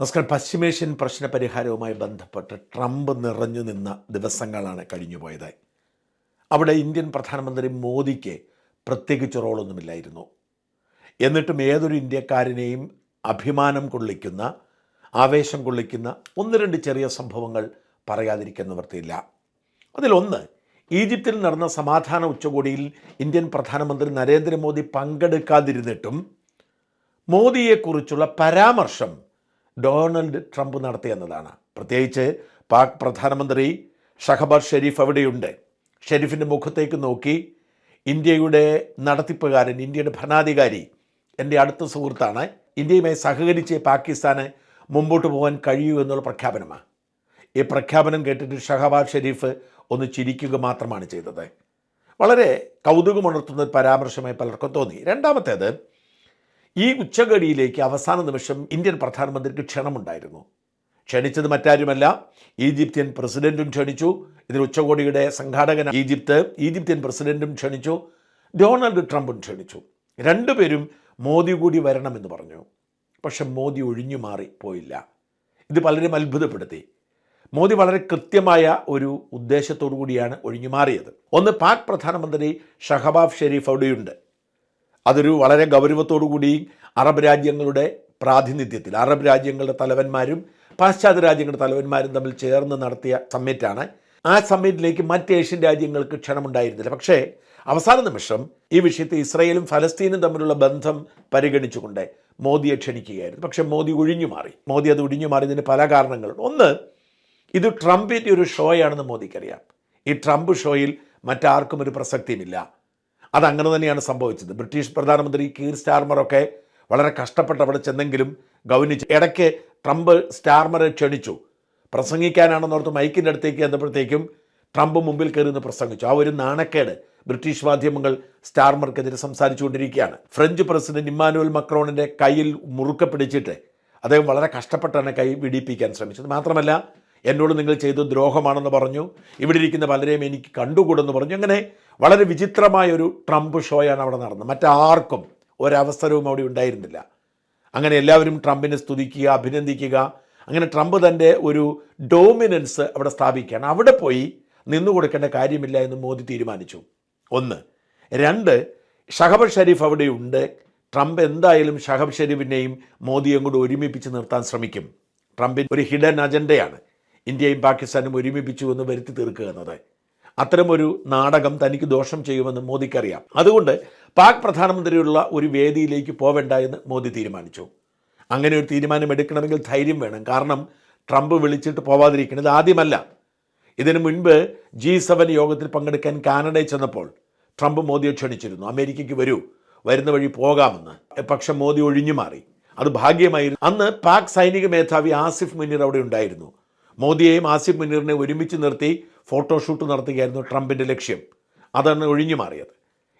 നമസ്കാരം. പശ്ചിമേഷ്യൻ പ്രശ്ന പരിഹാരവുമായി ബന്ധപ്പെട്ട് ട്രംപ് നിറഞ്ഞു നിന്ന ദിവസങ്ങളാണ് കഴിഞ്ഞുപോയത്. അവിടെ ഇന്ത്യൻ പ്രധാനമന്ത്രി മോദിക്ക് പ്രത്യേകിച്ച് റോളൊന്നുമില്ലായിരുന്നു. എന്നിട്ടും ഏതൊരു ഇന്ത്യക്കാരനെയും അഭിമാനം കൊള്ളിക്കുന്ന ആവേശം കൊള്ളിക്കുന്ന ഒന്ന് രണ്ട് ചെറിയ സംഭവങ്ങൾ പറയാതിരിക്കുന്ന വൃത്തിയില്ല അതിലൊന്ന് ഈജിപ്തിൽ നടന്ന സമാധാന ഉച്ചകോടിയിൽ ഇന്ത്യൻ പ്രധാനമന്ത്രി നരേന്ദ്രമോദി പങ്കെടുക്കാതിരുന്നിട്ടും മോദിയെക്കുറിച്ചുള്ള പരാമർശം ഡൊണാൾഡ് ട്രംപ് നടത്തിയെന്നതാണ് പ്രത്യേകിച്ച് പാക് പ്രധാനമന്ത്രി ഷഹബർ ഷെരീഫ് അവിടെയുണ്ട് ഷെരീഫിന്റെ മുഖത്തേക്ക് നോക്കി ഇന്ത്യയുടെ നടത്തിപ്പുകാരൻ ഇന്ത്യയുടെ ഭരണാധികാരി എന്റെ അടുത്ത സുഹൃത്താണ്. ഇന്ത്യയുമായി സഹകരിച്ച് പാകിസ്ഥാന് മുമ്പോട്ട് പോകാൻ കഴിയൂ എന്നുള്ള പ്രഖ്യാപനമാണ്. ഈ പ്രഖ്യാപനം കേട്ടിട്ട് ഷഹബാസ് ഷെരീഫ് ഒന്ന് ചിരിക്കുക മാത്രമാണ് ചെയ്തത്. വളരെ കൗതുകമുണർത്തുന്ന പരാമർശമായി പലർക്കും തോന്നി. രണ്ടാമത്തേത് ഈ ഉച്ചകടിയിലേക്ക് അവസാന നിമിഷം ഇന്ത്യൻ പ്രധാനമന്ത്രിക്ക് ക്ഷണമുണ്ടായിരുന്നു. ക്ഷണിച്ചത് മറ്റാരുമല്ല ഈജിപ്ത്യൻ പ്രസിഡന്റും ക്ഷണിച്ചു. ഇതിൽ ഉച്ചകോടിയുടെ സംഘാടകൻ ഈജിപ്ത് ഈജിപ്ത്യൻ പ്രസിഡന്റും ക്ഷണിച്ചു ഡൊണാൾഡ് ട്രംപും ക്ഷണിച്ചു. രണ്ടുപേരും മോദി കൂടി വരണമെന്ന് പറഞ്ഞു. പക്ഷെ മോദി ഒഴിഞ്ഞു മാറി പോയില്ല. ഇത് പലരും അത്ഭുതപ്പെടുത്തി. മോദി വളരെ കൃത്യമായ ഒരു ഉദ്ദേശത്തോടു കൂടിയാണ് ഒഴിഞ്ഞു മാറിയത്. ഒന്ന് പാക് പ്രധാനമന്ത്രി ഷഹബാബ് ഷെരീഫ് അവിടെയുണ്ട്. അതൊരു വളരെ ഗൗരവത്തോടുകൂടി അറബ് രാജ്യങ്ങളുടെ പ്രാതിനിധ്യത്തിൽ അറബ് രാജ്യങ്ങളുടെ തലവന്മാരും പാശ്ചാത്യ രാജ്യങ്ങളുടെ തലവന്മാരും തമ്മിൽ ചേർന്ന് നടത്തിയ സമ്മിറ്റാണ്. ആ സമ്മിറ്റിലേക്ക് മറ്റ് ഏഷ്യൻ രാജ്യങ്ങൾക്ക് ക്ഷണമുണ്ടായിരുന്നില്ല. പക്ഷേ അവസാന നിമിഷം ഈ വിഷയത്തിൽ ഇസ്രയേലും ഫലസ്തീനും തമ്മിലുള്ള ബന്ധം പരിഗണിച്ചുകൊണ്ട് മോദിയെ ക്ഷണിക്കുകയായിരുന്നു. പക്ഷേ മോദി ഒഴിഞ്ഞു മാറി. മോദി അത് ഒഴിഞ്ഞു മാറിയതിന് പല കാരണങ്ങളുണ്ട്. ഒന്ന് ഇത് ട്രംപിന്റെ ഒരു ഷോയാണെന്ന് മോദിക്കറിയാം. ഈ ട്രംപ് ഷോയിൽ മറ്റാർക്കും ഒരു പ്രസക്തിയുമില്ല. അതങ്ങനെ തന്നെയാണ് സംഭവിച്ചത്. ബ്രിട്ടീഷ് പ്രധാനമന്ത്രി കീർ സ്റ്റാർമറൊക്കെ വളരെ കഷ്ടപ്പെട്ട് അവിടെ ചെന്നെങ്കിലും ഗൗനിച്ച് ഇടയ്ക്ക് ട്രംപ് സ്റ്റാർമറെ ക്ഷണിച്ചു. പ്രസംഗിക്കാനാണെന്നോർത്ത് മൈക്കിന്റെ അടുത്തേക്ക് ചെന്നപ്പോഴത്തേക്കും ട്രംപ് മുമ്പിൽ കയറി നിന്ന് പ്രസംഗിച്ചു. ആ ഒരു നാണക്കേട് ബ്രിട്ടീഷ് മാധ്യമങ്ങൾ സ്റ്റാർമർക്കെതിരെ സംസാരിച്ചുകൊണ്ടിരിക്കുകയാണ്. ഫ്രഞ്ച് പ്രസിഡന്റ് ഇമ്മാനുവൽ മക്രോണിന്റെ കയ്യിൽ മുറുക്കെ പിടിച്ചിട്ട് അദ്ദേഹം വളരെ കഷ്ടപ്പെട്ടാണ് കൈ വിടിപ്പിക്കാൻ ശ്രമിച്ചത്. മാത്രമല്ല എന്നോട് നിങ്ങൾ ചെയ്ത ദ്രോഹമാണെന്ന് പറഞ്ഞു. ഇവിടെ ഇരിക്കുന്ന പലരെയും എനിക്ക് കണ്ടുകൂടെന്ന് പറഞ്ഞു. അങ്ങനെ വളരെ വിചിത്രമായ ഒരു ട്രംപ് ഷോയാണ് അവിടെ നടന്നത്. മറ്റാർക്കും ഒരവസരവും അവിടെ ഉണ്ടായിരുന്നില്ല. അങ്ങനെ എല്ലാവരും ട്രംപിനെ സ്തുതിക്കുക അഭിനന്ദിക്കുക. അങ്ങനെ ട്രംപ് തന്റെ ഒരു ഡോമിനൻസ് അവിടെ സ്ഥാപിക്കുകയാണ്. അവിടെ പോയി നിന്നു കൊടുക്കേണ്ട കാര്യമില്ല എന്ന് മോദി തീരുമാനിച്ചു. ഒന്ന്. രണ്ട് ഷഹബ് ഷരീഫ് അവിടെയുണ്ട്. ട്രംപ് എന്തായാലും ഷഹബ് ഷരീഫിനെയും മോദിയും കൂടി ഒരുമിപ്പിച്ച് നിർത്താൻ ശ്രമിക്കും. ട്രംപിന്റെ ഒരു ഹിഡൻ അജണ്ടയാണ്. ഇന്ത്യയും പാകിസ്ഥാനും ഒരുമിപ്പിച്ചു എന്ന് വരുത്തി തീർക്കുക എന്നത്. അത്തരമൊരു നാടകം തനിക്ക് ദോഷം ചെയ്യുമെന്ന് മോദിക്കറിയാം. അതുകൊണ്ട് പാക് പ്രധാനമന്ത്രിയുള്ള ഒരു വേദിയിലേക്ക് പോവേണ്ട എന്ന് മോദി തീരുമാനിച്ചു. അങ്ങനെ ഒരു തീരുമാനം എടുക്കണമെങ്കിൽ ധൈര്യം വേണം. കാരണം ട്രംപ് വിളിച്ചിട്ട് പോവാതിരിക്കുന്നത് ആദ്യമല്ല. ഇതിനു മുൻപ് ജി സെവൻ യോഗത്തിൽ പങ്കെടുക്കാൻ കാനഡയിൽ ചെന്നപ്പോൾ ട്രംപ് മോദിയെ ക്ഷണിച്ചിരുന്നു. അമേരിക്കയ്ക്ക് വരൂ വരുന്ന വഴി പോകാമെന്ന്. പക്ഷെ മോദി ഒഴിഞ്ഞു മാറി. അത് ഭാഗ്യമായിരുന്നു. അന്ന് പാക് സൈനിക മേധാവി ആസിഫ് മുനീർ അവിടെ ഉണ്ടായിരുന്നു. മോദിയെയും ആസിഫ് മുനീറിനെ ഒരുമിച്ച് നിർത്തി ഫോട്ടോഷൂട്ട് നടത്തുകയായിരുന്നു ട്രംപിന്റെ ലക്ഷ്യം. അതാണ് ഒഴിഞ്ഞു മാറിയത്.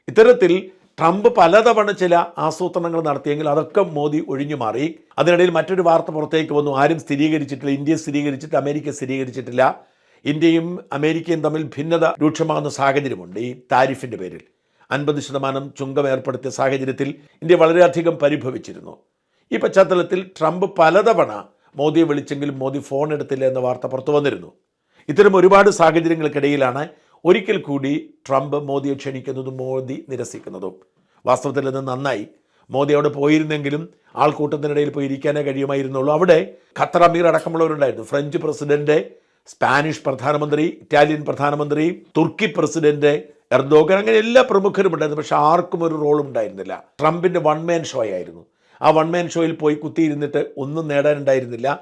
ഇത്തരത്തിൽ ട്രംപ് പലതവണ ചില ആസൂത്രണങ്ങൾ നടത്തിയെങ്കിൽ അതൊക്കെ മോദി ഒഴിഞ്ഞു മാറി. അതിനിടയിൽ മറ്റൊരു വാർത്ത പുറത്തേക്ക് വന്നു. ആരും സ്ഥിരീകരിച്ചിട്ടില്ല. ഇന്ത്യ സ്ഥിരീകരിച്ചിട്ട് അമേരിക്ക സ്ഥിരീകരിച്ചിട്ടില്ല. ഇന്ത്യയും അമേരിക്കയും തമ്മിൽ ഭിന്നത രൂക്ഷമാകുന്ന സാഹചര്യമുണ്ട് ഈ താരിഫിന്റെ പേരിൽ. അൻപത് ശതമാനം ചുങ്കം ഏർപ്പെടുത്തിയ സാഹചര്യത്തിൽ ഇന്ത്യ വളരെയധികം പരിഭവിച്ചിരുന്നു. ഈ പശ്ചാത്തലത്തിൽ ട്രംപ് പലതവണ മോദിയെ വിളിച്ചെങ്കിലും മോദി ഫോൺ എടുത്തില്ല എന്ന വാർത്ത പുറത്തു വന്നിരുന്നു. ഇത്തരം ഒരുപാട് സാഹചര്യങ്ങൾക്കിടയിലാണ് ഒരിക്കൽ കൂടി ട്രംപ് മോദിയെ ക്ഷണിക്കുന്നതും മോദി നിരസിക്കുന്നതും. വാസ്തവത്തിൽ അത് നന്നായി. മോദി അവിടെ പോയിരുന്നെങ്കിലും ആൾക്കൂട്ടത്തിനിടയിൽ പോയി ഇരിക്കാനേ കഴിയുമായിരുന്നുള്ളൂ. അവിടെ ഖത്തർ അമീർ അടക്കമുള്ളവരുണ്ടായിരുന്നു. ഫ്രഞ്ച് പ്രസിഡന്റ് സ്പാനിഷ് പ്രധാനമന്ത്രി ഇറ്റാലിയൻ പ്രധാനമന്ത്രി തുർക്കി പ്രസിഡന്റ് എർദോഗൻ അങ്ങനെ എല്ലാ പ്രമുഖരും ഉണ്ടായിരുന്നു. പക്ഷെ ആർക്കും ഒരു റോളും ഉണ്ടായിരുന്നില്ല. ട്രംപിന്റെ വൺ മാൻ ഷോ ആയിരുന്നു. ആ വൺ മാൻ ഷോയിൽ പോയി കുത്തിയിരുന്നിട്ട് ഒന്നും നേടാനുണ്ടായിരുന്നില്ല.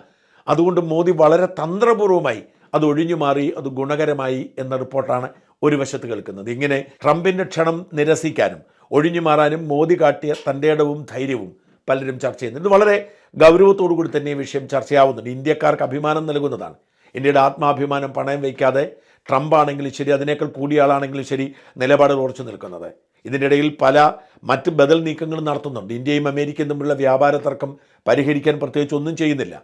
അതുകൊണ്ട് മോദി വളരെ തന്ത്രപൂർവമായി അത് ഒഴിഞ്ഞു മാറി അത് ഗുണകരമായി എന്ന റിപ്പോർട്ടാണ് ഒരു വശത്ത് കേൾക്കുന്നത്. ഇങ്ങനെ ട്രംപിന്റെ ക്ഷണം നിരസിക്കാനും ഒഴിഞ്ഞു മാറാനും മോദി കാട്ടിയ തന്റെ ഇടവും ധൈര്യവും പലരും ചർച്ച ചെയ്യുന്നുണ്ട്. വളരെ ഗൗരവത്തോടു കൂടി തന്നെ ഈ വിഷയം ചർച്ചയാവുന്നുണ്ട് ഇന്ത്യക്കാർക്ക് അഭിമാനം നൽകുന്നതാണ്. ഇന്ത്യയുടെ ആത്മാഭിമാനം പണയം വയ്ക്കാതെ ട്രംപ് ആണെങ്കിലും ശരി അതിനേക്കാൾ കൂടിയ ആളാണെങ്കിലും ശരി നിലപാട് ഉറച്ചു നിൽക്കുന്നത്. ഇതിന്റെ ഇടയിൽ പല മറ്റ് ബദൽ നീക്കങ്ങളും നടത്തുന്നുണ്ട്. ഇന്ത്യയും അമേരിക്കയും തമ്മിലുള്ള വ്യാപാര തർക്കം പരിഹരിക്കാൻ പ്രത്യേകിച്ച് ഒന്നും ചെയ്യുന്നില്ല.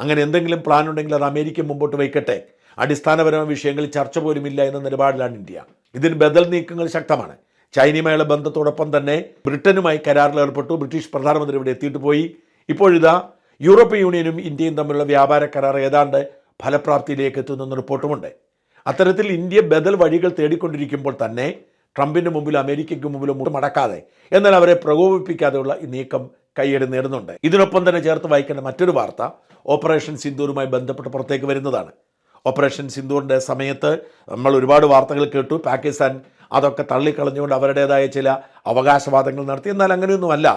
അങ്ങനെ എന്തെങ്കിലും പ്ലാൻ ഉണ്ടെങ്കിൽ അത് അമേരിക്ക മുമ്പോട്ട് വയ്ക്കട്ടെ. അടിസ്ഥാനപരമായ വിഷയങ്ങളിൽ ചർച്ച പോലുമില്ല എന്ന നിലപാടിലാണ് ഇന്ത്യ. ഇതിന് ബദൽ നീക്കങ്ങൾ ശക്തമാണ്. ചൈനയുമായുള്ള ബന്ധത്തോടൊപ്പം തന്നെ ബ്രിട്ടനുമായി കരാറിൽ ഏർപ്പെട്ടു. ബ്രിട്ടീഷ് പ്രധാനമന്ത്രി ഇവിടെ എത്തിയിട്ട് പോയി. ഇപ്പോഴിതാ യൂറോപ്യൻ യൂണിയനും ഇന്ത്യയും തമ്മിലുള്ള വ്യാപാര കരാർ ഏതാണ്ട് ഫലപ്രാപ്തിയിലേക്ക് എത്തുന്നെന്ന് റിപ്പോർട്ടുമുണ്ട്. അത്തരത്തിൽ ഇന്ത്യ ബദൽ വഴികൾ തേടിക്കൊണ്ടിരിക്കുമ്പോൾ തന്നെ ട്രംപിന് മുമ്പിലും അമേരിക്കയ്ക്ക് മുമ്പിലും മടക്കാതെ എന്നാൽ അവരെ പ്രകോപിപ്പിക്കാതെയുള്ള ഈ നീക്കം കൈയ്യടി നേടുന്നുണ്ട്. ഇതിനൊപ്പം തന്നെ ചേർത്ത് വായിക്കേണ്ട മറ്റൊരു വാർത്ത ഓപ്പറേഷൻ സിന്ദൂറുമായി ബന്ധപ്പെട്ട് പുറത്തേക്ക് വരുന്നതാണ്. ഓപ്പറേഷൻ സിന്ദൂറിന്റെ സമയത്ത് നമ്മൾ ഒരുപാട് വാർത്തകൾ കേട്ടു. പാകിസ്ഥാൻ അതൊക്കെ തള്ളിക്കളഞ്ഞുകൊണ്ട് അവരുടേതായ ചില അവകാശവാദങ്ങൾ നടത്തി. എന്നാൽ അങ്ങനെയൊന്നുമല്ല.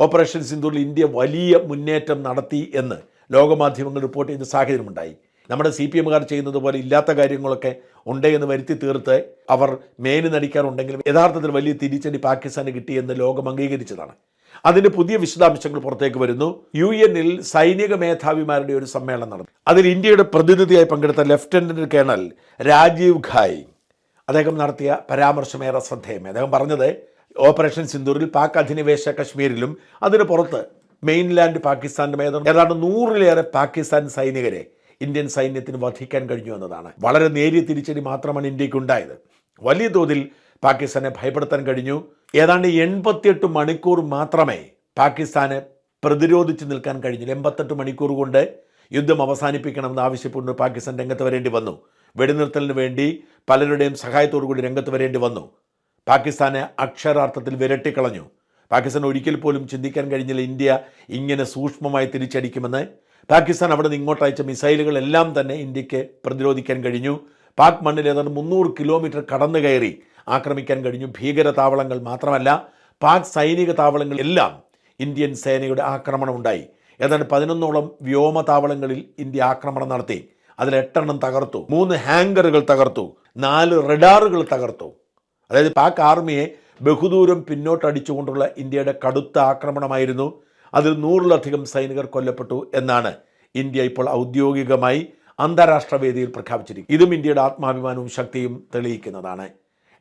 ഓപ്പറേഷൻ സിന്ദൂറിൽ ഇന്ത്യ വലിയ മുന്നേറ്റം നടത്തി എന്ന് ലോകമാധ്യമങ്ങൾ റിപ്പോർട്ട് ചെയ്യുന്ന സാഹചര്യമുണ്ടായി. നമ്മുടെ സി പി എമ്മുകാർ ചെയ്യുന്നത് പോലെ ഇല്ലാത്ത കാര്യങ്ങളൊക്കെ ഉണ്ട് എന്ന് വരുത്തി തീർത്ത് അവർ മേന് നടിക്കാറുണ്ടെങ്കിലും യഥാർത്ഥത്തിൽ വലിയ തിരിച്ചടി പാകിസ്ഥാന് കിട്ടിയെന്ന് ലോകം അംഗീകരിച്ചതാണ്. അതിന്റെ പുതിയ വിശദാംശങ്ങൾ പുറത്തേക്ക് വരുന്നു. യു എന്നിൽ സൈനിക മേധാവിമാരുടെ ഒരു സമ്മേളനം നടന്നു. അതിൽ ഇന്ത്യയുടെ പ്രതിനിധിയായി പങ്കെടുത്ത ലഫ്റ്റനന്റ് കേണൽ രാജീവ് ഖായ്. അദ്ദേഹം നടത്തിയ പരാമർശമേറെ ശ്രദ്ധേയമായി. അദ്ദേഹം പറഞ്ഞത് ഓപ്പറേഷൻ സിന്ദൂറിൽ പാക് അധിനിവേശ കശ്മീരിലും അതിന് പുറത്ത് മെയിൻലാൻഡ് പാകിസ്ഥാന്റെ മേധാവി ഏതാണ്ട് നൂറിലേറെ പാകിസ്ഥാൻ സൈനികരെ ഇന്ത്യൻ സൈന്യത്തിന് വധിക്കാൻ കഴിഞ്ഞു എന്നതാണ്. വളരെ നേരിയ തിരിച്ചടി മാത്രമാണ് ഇന്ത്യയ്ക്ക് ഉണ്ടായത് വലിയ തോതിൽ പാകിസ്ഥാനെ ഭയപ്പെടുത്താൻ കഴിഞ്ഞു. ഏതാണ്ട് എൺപത്തിയെട്ട് മണിക്കൂർ മാത്രമേ പാകിസ്ഥാന് പ്രതിരോധിച്ച് നിൽക്കാൻ കഴിഞ്ഞില്ല. എൺപത്തെട്ട് മണിക്കൂർ കൊണ്ട് യുദ്ധം അവസാനിപ്പിക്കണമെന്ന് ആവശ്യപ്പെട്ട് പാകിസ്ഥാൻ രംഗത്ത് വരേണ്ടി വന്നു. വെടിനിർത്തലിന് വേണ്ടി പലരുടെയും സഹായത്തോടു കൂടി രംഗത്ത് വരേണ്ടി വന്നു. പാകിസ്ഥാനെ അക്ഷരാർത്ഥത്തിൽ വിരട്ടിക്കളഞ്ഞു. പാകിസ്ഥാൻ ഒരിക്കൽ പോലും ചിന്തിക്കാൻ കഴിഞ്ഞില്ല ഇന്ത്യ ഇങ്ങനെ സൂക്ഷ്മമായി തിരിച്ചടിക്കുമെന്ന്. പാകിസ്ഥാൻ അവിടെ നിന്ന് ഇങ്ങോട്ട് അയച്ച മിസൈലുകളെല്ലാം തന്നെ ഇന്ത്യയ്ക്ക് പ്രതിരോധിക്കാൻ കഴിഞ്ഞു. പാക് മണ്ണിൽ ഏതാണ്ട് മുന്നൂറ് കിലോമീറ്റർ കടന്നു കയറി ആക്രമിക്കാൻ കഴിഞ്ഞു. ഭീകര താവളങ്ങൾ മാത്രമല്ല പാക് സൈനിക താവളങ്ങൾ എല്ലാം ഇന്ത്യൻ സേനയുടെ ആക്രമണം ഉണ്ടായി ഏതാണ്ട് പതിനൊന്നോളം വ്യോമ താവളങ്ങളിൽ ഇന്ത്യ ആക്രമണം നടത്തി. അതിൽ എട്ടെണ്ണം തകർത്തു. മൂന്ന് ഹാങ്കറുകൾ തകർത്തു. നാല് റഡാറുകൾ തകർത്തു. അതായത് പാക് ആർമിയെ ബഹുദൂരം പിന്നോട്ടടിച്ചുകൊണ്ടുള്ള ഇന്ത്യയുടെ കടുത്ത ആക്രമണമായിരുന്നു. അതിൽ നൂറിലധികം സൈനികർ കൊല്ലപ്പെട്ടു എന്നാണ് ഇന്ത്യ ഇപ്പോൾ ഔദ്യോഗികമായി അന്താരാഷ്ട്ര വേദിയിൽ പ്രഖ്യാപിച്ചിരിക്കുന്നത്. ഇതും ഇന്ത്യയുടെ ആത്മാഭിമാനവും ശക്തിയും തെളിയിക്കുന്നതാണ്.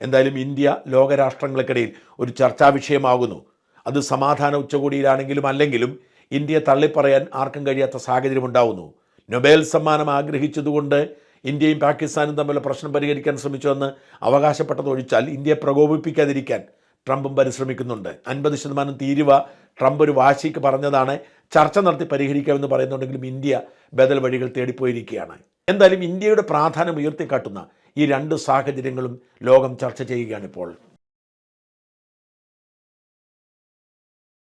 എന്തായാലും ഇന്ത്യ ലോകരാഷ്ട്രങ്ങൾക്കിടയിൽ ഒരു ചർച്ചാ വിഷയമാകുന്നു. അത് സമാധാന ഉച്ചകോടിയിലാണെങ്കിലും അല്ലെങ്കിലും ഇന്ത്യയെ തള്ളിപ്പറയാൻ ആർക്കും കഴിയാത്ത സാഹചര്യം ഉണ്ടാവുന്നു. നൊബേൽ സമ്മാനം ആഗ്രഹിച്ചതുകൊണ്ട് ഇന്ത്യയും പാകിസ്ഥാനും തമ്മിലുള്ള പ്രശ്നം പരിഹരിക്കാൻ ശ്രമിച്ചുവെന്ന് അവകാശപ്പെട്ടതൊഴിച്ചാൽ ഇന്ത്യയെ പ്രകോപിപ്പിക്കാതിരിക്കാൻ ട്രംപും പരിശ്രമിക്കുന്നുണ്ട്. അൻപത് ശതമാനം തീരുവ ട്രംപ് ഒരു വാശിക്ക് പറഞ്ഞതാണ്. ചർച്ച നടത്തി പരിഹരിക്കാമെന്ന് പറയുന്നുണ്ടെങ്കിലും ഇന്ത്യ ബദൽ വഴികൾ തേടിപ്പോയിരിക്കുകയാണ്. എന്തായാലും ഇന്ത്യയുടെ പ്രാധാന്യം ഉയർത്തിക്കാട്ടുന്ന ഈ രണ്ട് സാഹചര്യങ്ങളും ലോകം ചർച്ച ചെയ്യുകയാണിപ്പോൾ